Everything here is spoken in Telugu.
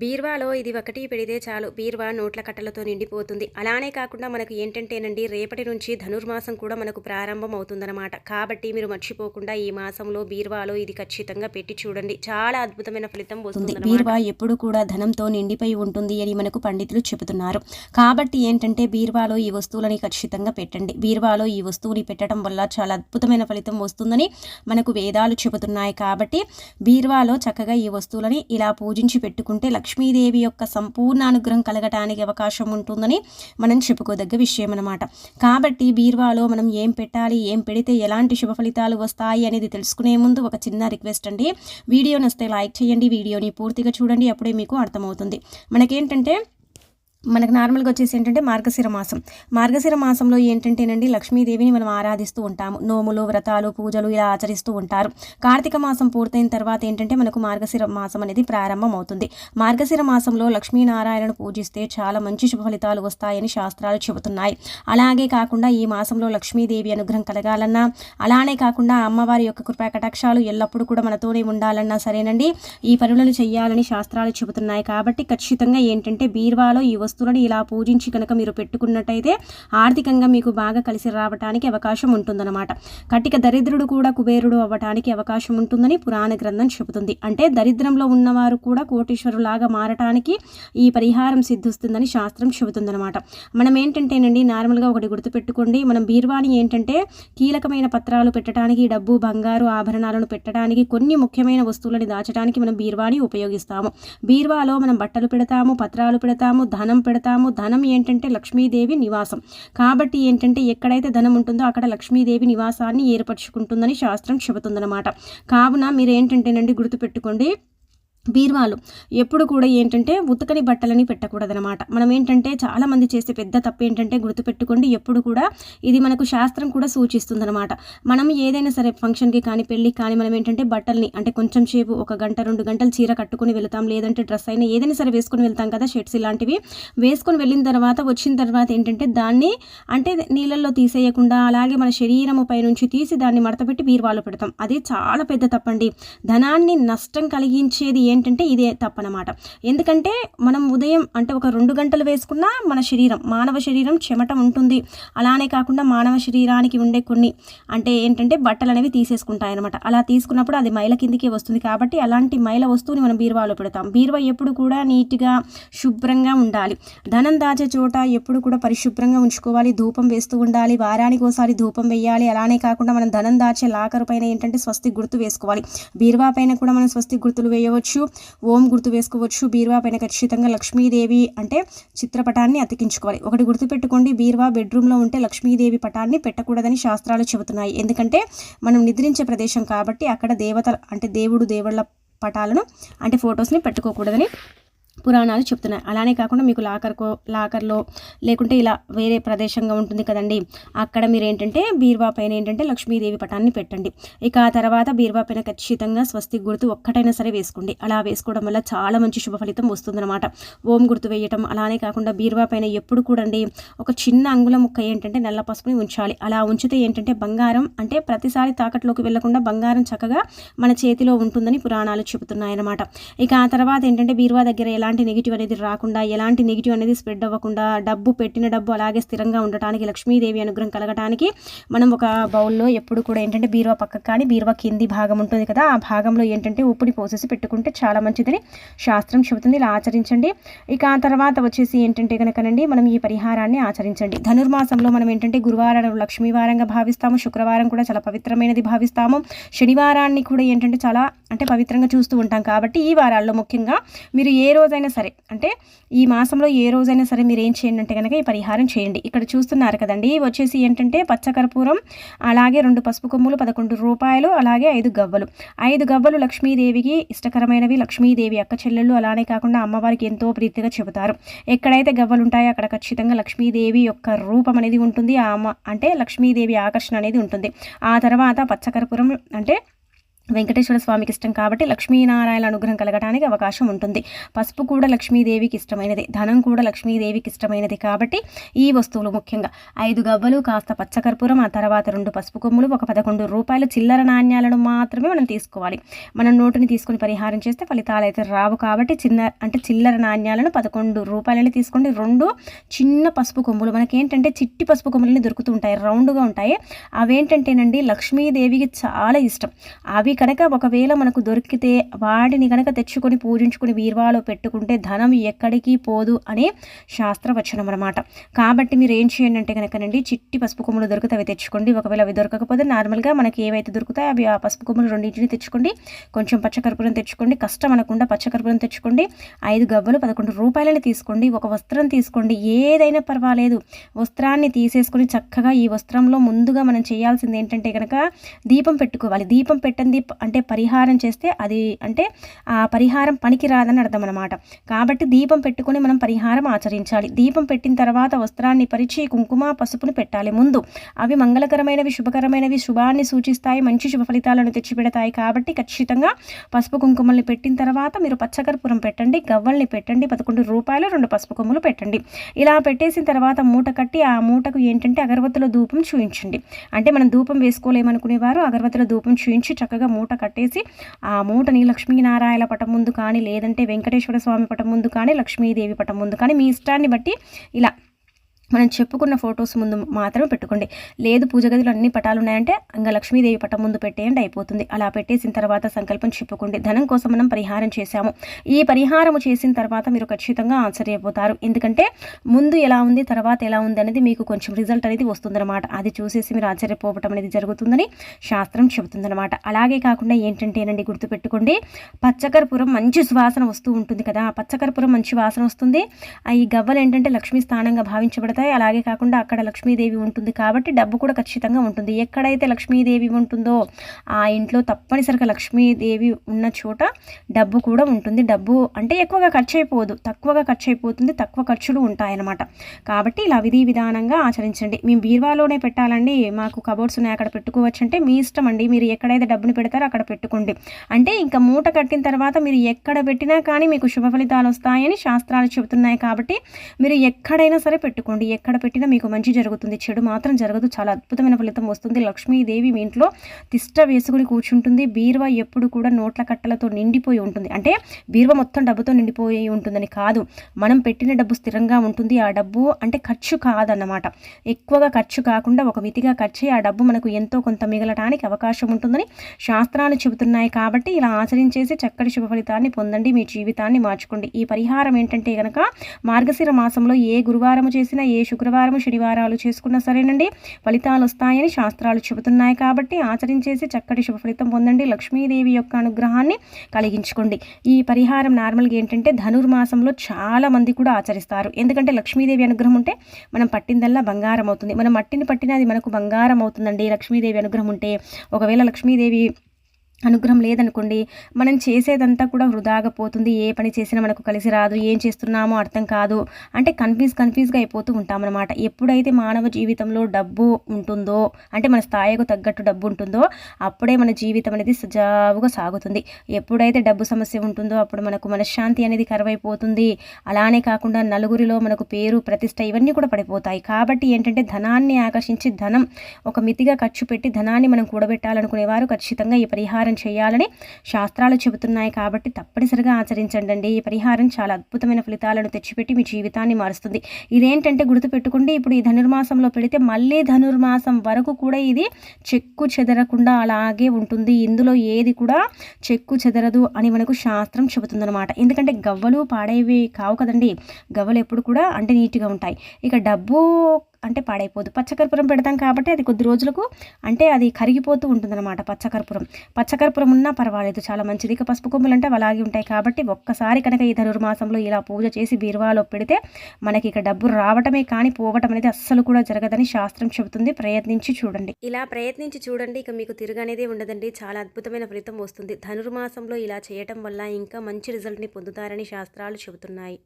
బీర్వాలో ఇది ఒకటి పెడితే చాలు. బీర్వా నోట్ల కట్టలతో నిండిపోతుంది. అలానే కాకుండా మనకు ఏంటంటేనండి రేపటి నుంచి ధనుర్మాసం కూడా మనకు ప్రారంభం అవుతుందన్నమాట కాబట్టి మీరు మర్చిపోకుండా ఈ మాసంలో బీర్వాలో ఇది ఖచ్చితంగా పెట్టి చూడండి. చాలా అద్భుతమైన ఫలితం వస్తుంది. బీర్వా ఎప్పుడు కూడా ధనంతో నిండిపోయి ఉంటుంది అని మనకు పండితులు చెబుతున్నారు. కాబట్టి ఏంటంటే బీర్వాలో ఈ వస్తువులని ఖచ్చితంగా పెట్టండి. బీర్వాలో ఈ వస్తువుని పెట్టడం వల్ల చాలా అద్భుతమైన ఫలితం వస్తుందని మనకు వేదాలు చెబుతున్నాయి. కాబట్టి బీర్వాలో చక్కగా ఈ వస్తువులని ఇలా పూజించి పెట్టుకుంటే లక్ష్మీదేవి యొక్క సంపూర్ణ అనుగ్రహం కలగటానికి అవకాశం ఉంటుందని మనం చెప్పుకోదగ్గ విషయం అనమాట కాబట్టి బీర్వాలో మనం ఏం పెట్టాలి ఏం పెడితే ఎలాంటి శుభ ఫలితాలు వస్తాయి అనేది తెలుసుకునే ముందు ఒక చిన్న రిక్వెస్ట్ అండి. వీడియో నస్తే లైక్ చేయండి వీడియోని పూర్తిగా చూడండి అప్పుడే మీకు అర్థమవుతుంది. మనకేంటంటే మనకు నార్మల్గా వచ్చేసి ఏంటంటే మార్గశిర మాసం. మార్గశిర మాసంలో ఏంటంటేనండి లక్ష్మీదేవిని మనం ఆరాధిస్తూ ఉంటాము. నోములు వ్రతాలు పూజలు ఇలా ఆచరిస్తూ ఉంటారు. కార్తీక మాసం పూర్తయిన తర్వాత ఏంటంటే మనకు మార్గశిర మాసం అనేది ప్రారంభం అవుతుంది. మార్గశిర మాసంలో లక్ష్మీనారాయణను పూజిస్తే చాలా మంచి శుభ ఫలితాలు వస్తాయని శాస్త్రాలు చెబుతున్నాయి. అలాగే కాకుండా ఈ మాసంలో లక్ష్మీదేవి అనుగ్రహం కలగాలన్నా అలానే కాకుండా అమ్మవారి యొక్క కృపా కటాక్షాలు ఎల్లప్పుడూ కూడా మనతోనే ఉండాలన్నా సరేనండి. ఈ పనులను చేయాలని శాస్త్రాలు చెబుతున్నాయి. కాబట్టి ఖచ్చితంగా ఏంటంటే బీర్వాలో ఈ వస్తువులను ఇలా పూజించి కనుక మీరు పెట్టుకున్నట్టయితే ఆర్థికంగా మీకు బాగా కలిసి రావడానికి అవకాశం ఉంటుందన్నమాట. కటిక దరిద్రుడు కూడా కుబేరుడు అవ్వటానికి అవకాశం ఉంటుందని పురాణ గ్రంథం చెబుతుంది. అంటే దరిద్రంలో ఉన్నవారు కూడా కోటీశ్వరులాగా మారటానికి ఈ పరిహారం సిద్ధిస్తుందని శాస్త్రం చెబుతుందన్నమాట. మనం ఏంటంటేనండి నార్మల్గా ఒకటి గుర్తుపెట్టుకోండి. మనం బీర్వాణి ఏంటంటే కీలకమైన పత్రాలు పెట్టడానికి డబ్బు బంగారు ఆభరణాలను పెట్టడానికి కొన్ని ముఖ్యమైన వస్తువులను దాచడానికి మనం బీర్వాణి ఉపయోగిస్తాము. బీర్వాలో మనం బట్టలు పెడతాము పత్రాలు పెడతాము ధనం పెడతాము? ధనం ఏంటంటే లక్ష్మీదేవి నివాసం. కాబట్టి ఏంటంటే ఎక్కడైతే ధనం ఉంటుందో అక్కడ లక్ష్మీదేవి నివాసాన్ని ఏర్పరచుకుంటుందని శాస్త్రం చెబుతుందన్నమాట. కావున మీరు ఏంటంటేనండి గుర్తుపెట్టుకోండి. బీర్వాలు. ఎప్పుడు కూడా ఏంటంటే ఉతకని బట్టలని పెట్టకూడదనమాట మనం ఏంటంటే చాలామంది చేసే పెద్ద తప్పు ఏంటంటే గుర్తుపెట్టుకోండి ఎప్పుడు కూడా ఇది మనకు శాస్త్రం కూడా సూచిస్తుందనమాట మనం ఏదైనా సరే ఫంక్షన్కి కానీ పెళ్ళికి కానీ మనం ఏంటంటే బట్టల్ని అంటే కొంచెం సేపు ఒక గంట రెండు గంటలు చీర కట్టుకుని వెళ్తాం లేదంటే డ్రెస్ అయినా ఏదైనా సరే వేసుకొని వెళ్తాం కదా షర్ట్స్ ఇలాంటివి. వేసుకొని వెళ్ళిన తర్వాత వచ్చిన తర్వాత ఏంటంటే దాన్ని అంటే నీళ్ళల్లో తీసేయకుండా అలాగే మన శరీరము పై నుంచి తీసి దాన్ని మడతపెట్టి బీర్వాలో పెడతాం. అది చాలా పెద్ద తప్పండి. ధనాన్ని నష్టం కలిగించేది ఏంటంటే ఇదే తప్పనమాట. ఎందుకంటే మనం ఉదయం అంటే ఒక రెండు గంటలు వేసుకున్నా మన శరీరం మానవ శరీరం చెమట ఉంటుంది. అలానే కాకుండా మానవ శరీరానికి ఉండే కొన్ని అంటే ఏంటంటే బట్టలు అనేవి తీసేసుకుంటాయి అనమాట అలా తీసుకున్నప్పుడు అది మైల కిందికి వస్తుంది కాబట్టి అలాంటి మైల వస్తువుని మనం బీరువాలో పెడతాం. బీరువా ఎప్పుడు కూడా నీట్గా శుభ్రంగా ఉండాలి. ధనం దాచే చోట ఎప్పుడు కూడా పరిశుభ్రంగా ఉంచుకోవాలి. ధూపం వేస్తూ ఉండాలి. వారానికి ఒకసారి ధూపం వేయాలి. అలానే కాకుండా మనం ధనం దాచే లాకరు పైన ఏంటంటే స్వస్తి గుర్తు వేసుకోవాలి. బీరువా పైన కూడా మనం స్వస్తి గుర్తులు వేయవచ్చు. ఓం గుర్తు వేసుకోవచ్చు. బీరువా పైన ఖచ్చితంగా లక్ష్మీదేవి అంటే చిత్రపటాన్ని అతికించుకోవాలి. ఒకటి గుర్తుపెట్టుకోండి బీరువా బెడ్రూమ్లో ఉంటే లక్ష్మీదేవి పటాన్ని పెట్టకూడదని శాస్త్రాలు చెబుతున్నాయి. ఎందుకంటే మనం నిద్రించే ప్రదేశం కాబట్టి అక్కడ దేవతల అంటే దేవుడు దేవుళ్ళ పటాలను అంటే ఫొటోస్ని పెట్టుకోకూడదని పురాణాలు చెప్తున్నాయి. అలానే కాకుండా మీకు లాకర్కో లాకర్లో లేకుంటే ఇలా వేరే ప్రదేశంగా ఉంటుంది కదండి. అక్కడ మీరు ఏంటంటే బీర్వా పైన ఏంటంటే లక్ష్మీదేవి పటాన్ని పెట్టండి. ఇక ఆ తర్వాత బీర్వా పైన ఖచ్చితంగా స్వస్తి గుర్తు ఒక్కటైనా సరే వేసుకోండి. అలా వేసుకోవడం వల్ల చాలా మంచి శుభ ఫలితం వస్తుందన్నమాట. ఓం గుర్తు వేయటం అలానే కాకుండా బీర్వా పైన ఎప్పుడు కూడండి ఒక చిన్న అంగుళ ముక్క ఏంటంటే నల్ల పసుపుని ఉంచాలి. అలా ఉంచితే ఏంటంటే బంగారం అంటే ప్రతిసారి తాకట్లోకి వెళ్ళకుండా బంగారం చక్కగా మన చేతిలో ఉంటుందని పురాణాలు చెబుతున్నాయన్నమాట. ఇక ఆ తర్వాత ఏంటంటే బీర్వా దగ్గర ఎలా ఎలాంటి నెగిటివ్ అనేది రాకుండా ఎలాంటి నెగిటివ్ అనేది స్ప్రెడ్ అవ్వకుండా డబ్బు పెట్టిన డబ్బు అలాగే స్థిరంగా ఉండటానికి లక్ష్మీదేవి అనుగ్రహం కలగటానికి మనం ఒక బౌల్లో ఎప్పుడు కూడా ఏంటంటే బీరువా పక్కకు కానీ బీరువా కింది భాగం ఉంటుంది కదా ఆ భాగంలో ఏంటంటే ఉప్పుని పోసేసి పెట్టుకుంటే చాలా మంచిదని శాస్త్రం చెబుతుంది. ఇలా ఆచరించండి. ఇక ఆ తర్వాత వచ్చేసి ఏంటంటే కనుకనండి మనం ఈ పరిహారాన్ని ఆచరించండి. ధనుర్మాసంలో మనం ఏంటంటే గురువారం లక్ష్మీవారంగా భావిస్తాము శుక్రవారం కూడా చాలా పవిత్రమైనది భావిస్తాము. శనివారాన్ని కూడా ఏంటంటే చాలా అంటే పవిత్రంగా చూస్తూ ఉంటాం కాబట్టి ఈ వారాల్లో ముఖ్యంగా మీరు ఏ రోజైనా సరే అంటే ఈ మాసంలో ఏ రోజైనా సరే మీరు ఏం చేయండి అంటే కనుక ఈ పరిహారం చేయండి. ఇక్కడ చూస్తున్నారు కదండి వచ్చేసి ఏంటంటే పచ్చకర్పూరం అలాగే రెండు పసుపు కొమ్ములు పదకొండు రూపాయలు అలాగే ఐదు గవ్వలు. ఐదు గవ్వలు లక్ష్మీదేవికి ఇష్టకరమైనవి. లక్ష్మీదేవి అక్క చెల్లెళ్ళు అలానే కాకుండా అమ్మవారికి ఎంతో ప్రీతిగా చెబుతారు. ఎక్కడైతే గవ్వలు ఉంటాయో అక్కడ ఖచ్చితంగా లక్ష్మీదేవి యొక్క రూపం అనేది ఉంటుంది. ఆ అమ్మ అంటే లక్ష్మీదేవి ఆకర్షణ అనేది ఉంటుంది. ఆ తర్వాత పచ్చకర్పూరం అంటే వెంకటేశ్వర స్వామికి ఇష్టం కాబట్టి లక్ష్మీనారాయణ అనుగ్రహం కలగడానికి అవకాశం ఉంటుంది. పసుపు కూడా లక్ష్మీదేవికి ఇష్టమైనది. ధనం కూడా లక్ష్మీదేవికి ఇష్టమైనది కాబట్టి ఈ వస్తువులు ముఖ్యంగా ఐదు గవ్వలు కాస్త పచ్చకర్పూరం ఆ తర్వాత రెండు పసుపు కొమ్ములు ఒక పదకొండు రూపాయల చిల్లర నాణ్యాలను మాత్రమే మనం తీసుకోవాలి. మనం నోటుని తీసుకొని పరిహారం చేస్తే ఫలితాలు అయితే రావు కాబట్టి చిన్న అంటే చిల్లర నాణ్యాలను పదకొండు రూపాయలని తీసుకోండి. రెండు చిన్న పసుపు కొమ్ములు. మనకేంటంటే చిట్టి పసుపు కొమ్ములని దొరుకుతూ ఉంటాయి రౌండ్గా ఉంటాయి. అవేంటంటేనండి లక్ష్మీదేవికి చాలా ఇష్టం. అవి కనుక ఒకవేళ మనకు దొరికితే వాటిని కనుక తెచ్చుకొని పూజించుకుని బీరువాలో పెట్టుకుంటే ధనం ఎక్కడికి పోదు అనే శాస్త్రవచనం అనమాట కాబట్టి మీరు ఏం చేయండి అంటే కనుకనండి చిట్టి పసుపు కొమ్ములు దొరికితే అవి తెచ్చుకోండి. ఒకవేళ అవి దొరకకపోతే నార్మల్గా మనకి ఏవైతే దొరుకుతాయో అవి ఆ పసుపు కొమ్ములు రెండింటిని తెచ్చుకోండి. కొంచెం పచ్చకర్పూరం తెచ్చుకోండి. కష్టం అనకుండా పచ్చకర్పూరం తెచ్చుకోండి. ఐదు గవ్వలు పదకొండు రూపాయలని తీసుకోండి. ఒక వస్త్రం తీసుకోండి. ఏదైనా పర్వాలేదు. వస్త్రాన్ని తీసేసుకొని చక్కగా ఈ వస్త్రంలో ముందుగా మనం చేయాల్సింది ఏంటంటే కనుక దీపం పెట్టుకోవాలి. దీపం పెట్టండి అంటే పరిహారం చేస్తే అది అంటే ఆ పరిహారం పనికి రాదని అర్థం అనమాట కాబట్టి దీపం పెట్టుకొని మనం పరిహారం ఆచరించాలి. దీపం పెట్టిన తర్వాత వస్త్రాన్ని పరిచి కుంకుమ పసుపును పెట్టాలి ముందు. అవి మంగళకరమైనవి శుభకరమైనవి శుభాన్ని సూచిస్తాయి మంచి శుభ ఫలితాలను తెచ్చిపెడతాయి కాబట్టి ఖచ్చితంగా పసుపు కుంకుమల్ని పెట్టిన తర్వాత మీరు పచ్చకర్పూరం పెట్టండి గవ్వల్ని పెట్టండి పదకొండు రూపాయలు రెండు పసుపు కొమ్ములు పెట్టండి. ఇలా పెట్టేసిన తర్వాత మూట కట్టి ఆ మూటకు ఏంటంటే అగరబత్తుల ధూపం చూయించండి. అంటే మనం ధూపం వేసుకోలేమనుకునేవారు అగరబత్తుల ధూపం చూయించి చక్కగా మూట కట్టేసి ఆ మూటని లక్ష్మీనారాయణ పటం ముందు కానీ లేదంటే వెంకటేశ్వర స్వామి పటం ముందు కానీ లక్ష్మీదేవి పటం ముందు కానీ మీ ఇష్టాన్ని బట్టి ఇలా మనం చెప్పుకున్న ఫొటోస్ ముందు మాత్రమే పెట్టుకోండి. లేదు పూజ గదిలో అన్ని పటాలు ఉన్నాయంటే ఇంకా లక్ష్మీదేవి పటం ముందు పెట్టేయండి అయిపోతుంది. అలా పెట్టేసిన తర్వాత సంకల్పం చెప్పుకోండి. ధనం కోసం మనం పరిహారం చేశాము. ఈ పరిహారం చేసిన తర్వాత మీరు ఖచ్చితంగా ఆశ్చర్యపోతారు ఎందుకంటే ముందు ఎలా ఉంది తర్వాత ఎలా ఉంది అనేది మీకు కొంచెం రిజల్ట్ అనేది వస్తుందన్నమాట. అది చూసేసి మీరు ఆశ్చర్యపోవటం అనేది జరుగుతుందని శాస్త్రం చెబుతుందన్నమాట. అలాగే కాకుండా ఏంటంటేనండి గుర్తుపెట్టుకోండి. పచ్చకర్పూరం మంచి సువాసన వస్తూ ఉంటుంది కదా. ఆ పచ్చకర్పూరం మంచి వాసన వస్తుంది. ఆ ఈ గవ్వలు ఏంటంటే లక్ష్మీ స్థానంగా భావించబడతాయి. అలాగే కాకుండా అక్కడ లక్ష్మీదేవి ఉంటుంది కాబట్టి డబ్బు కూడా ఖచ్చితంగా ఉంటుంది. ఎక్కడైతే లక్ష్మీదేవి ఉంటుందో ఆ ఇంట్లో తప్పనిసరిగా లక్ష్మీదేవి ఉన్న చోట డబ్బు కూడా ఉంటుంది. డబ్బు అంటే ఎక్కువగా ఖర్చు అయిపోదు తక్కువగా ఖర్చు అయిపోతుంది తక్కువ ఖర్చులు ఉంటాయన్నమాట. కాబట్టి ఇలా విధి విధానంగా ఆచరించండి. మేము బీర్వాలోనే పెట్టాలండి. మాకు కబోర్డ్స్ ఉన్నాయి. అక్కడ పెట్టుకోవచ్చు అంటే మీ ఇష్టం అండి. మీరు ఎక్కడైతే డబ్బుని పెడతారో అక్కడ పెట్టుకోండి. అంటే ఇంకా మూట కట్టిన తర్వాత మీరు ఎక్కడ పెట్టినా కానీ మీకు శుభ ఫలితాలు వస్తాయని శాస్త్రాలు చెబుతున్నాయి కాబట్టి మీరు ఎక్కడైనా సరే పెట్టుకోండి. ఎక్కడ పెట్టినా మీకు మంచి జరుగుతుంది. చెడు మాత్రం జరగదు. చాలా అద్భుతమైన ఫలితం వస్తుంది. లక్ష్మీదేవి మీ ఇంట్లో తిష్ట వేసుకుని కూర్చుంటుంది. బీరువా ఎప్పుడు కూడా నోట్ల కట్టలతో నిండిపోయి ఉంటుంది. అంటే బీరువా మొత్తం డబ్బుతో నిండిపోయి ఉంటుందని కాదు. మనం పెట్టిన డబ్బు స్థిరంగా ఉంటుంది. ఆ డబ్బు అంటే ఖర్చు కాదన్నమాట. ఎక్కువగా ఖర్చు కాకుండా ఒక మితిగా ఖర్చు ఆ డబ్బు మనకు ఎంతో కొంత మిగలటానికి అవకాశం ఉంటుందని శాస్త్రాలు చెబుతున్నాయి కాబట్టి ఇలా ఆచరించేసి చక్కటి శుభ ఫలితాన్ని పొందండి. మీ జీవితాన్ని మార్చుకోండి. ఈ పరిహారం ఏంటంటే కనుక మార్గశిర మాసంలో ఏ గురువారం చేసినా ఏ శుక్రవారం శనివారాలు చేసుకున్నా సరేనండి. ఫలితాలు వస్తాయని శాస్త్రాలు చెబుతున్నాయి కాబట్టి ఆచరించేసి చక్కటి శుభ ఫలితం పొందండి. లక్ష్మీదేవి యొక్క అనుగ్రహాన్ని కలిగించుకోండి. ఈ పరిహారం నార్మల్గా ఏంటంటే ధనుర్మాసంలో చాలా మంది కూడా ఆచరిస్తారు. ఎందుకంటే లక్ష్మీదేవి అనుగ్రహం ఉంటే మనం పట్టిందల్లా బంగారం అవుతుంది. మనం మట్టిని పట్టిన అది మనకు బంగారం అవుతుందండి. లక్ష్మీదేవి అనుగ్రహం ఉంటే ఒకవేళ లక్ష్మీదేవి అనుగ్రహం లేదనుకోండి మనం చేసేదంతా కూడా వృధాగా పోతుంది. ఏ పని చేసినా మనకు కలిసి రాదు. ఏం చేస్తున్నామో అర్థం కాదు. అంటే కన్ఫ్యూజ్ కన్ఫ్యూజ్గా అయిపోతూ ఉంటామన్నమాట. ఎప్పుడైతే మానవ జీవితంలో డబ్బు ఉంటుందో అంటే మన స్థాయికు తగ్గట్టు డబ్బు ఉంటుందో అప్పుడే మన జీవితం అనేది సజావుగా సాగుతుంది. ఎప్పుడైతే డబ్బు సమస్య ఉంటుందో అప్పుడు మనకు మనశ్శాంతి అనేది కరువైపోతుంది. అలానే కాకుండా నలుగురిలో మనకు పేరు ప్రతిష్ట ఇవన్నీ కూడా పడిపోతాయి. కాబట్టి ఏంటంటే ధనాన్ని ఆకర్షించి ధనం ఒక మితిగా ఖర్చు పెట్టి ధనాన్ని మనం కూడబెట్టాలనుకునేవారు ఖచ్చితంగా ఈ పరిహారం చేయాలని శాస్త్రాలు చెబుతున్నాయి కాబట్టి తప్పనిసరిగా ఆచరించండి అండి ఈ పరిహారం చాలా అద్భుతమైన ఫలితాలను తెచ్చిపెట్టి మీ జీవితాన్ని మారుస్తుంది. ఇదేంటంటే గుర్తుపెట్టుకోండి ఇప్పుడు ఈ ధనుర్మాసంలో పెడితే మళ్ళీ ధనుర్మాసం వరకు కూడా ఇది చెక్కు చెదరకుండా అలాగే ఉంటుంది. ఇందులో ఏది కూడా చెక్కు చెదరదు అని మనకు శాస్త్రం చెబుతుందన్నమాట. ఎందుకంటే గవ్వలు పాడేవి కావు కదండి. గవ్వలు ఎప్పుడు కూడా అంటే నీట్గా ఉంటాయి. ఇక డబ్బు అంటే పాడైపోదు. పచ్చకర్పూరం పెడతాం కాబట్టి అది కొద్ది రోజులకు అంటే అది కరిగిపోతూ ఉంటుందన్నమాట పచ్చకర్పూరం. పచ్చకర్పూరం ఉన్నా పర్వాలేదు. చాలా మంచిది. ఇక పసుపు కొమ్ములు అంటే అలాగే ఉంటాయి కాబట్టి ఒక్కసారి కనుక ఈ ధనుర్మాసంలో ఇలా పూజ చేసి బీరువాలో పెడితే మనకి ఇక డబ్బు రావటమే కానీ పోవటం అనేది అస్సలు కూడా జరగదని శాస్త్రం చెబుతుంది. ప్రయత్నించి చూడండి. ఇలా ప్రయత్నించి చూడండి. ఇక మీకు తిరగనేదే ఉండదండి. చాలా అద్భుతమైన ఫలితం వస్తుంది. ధనుర్మాసంలో ఇలా చేయటం వల్ల ఇంకా మంచి రిజల్ట్ని పొందుతారని శాస్త్రాలు చెబుతున్నాయి.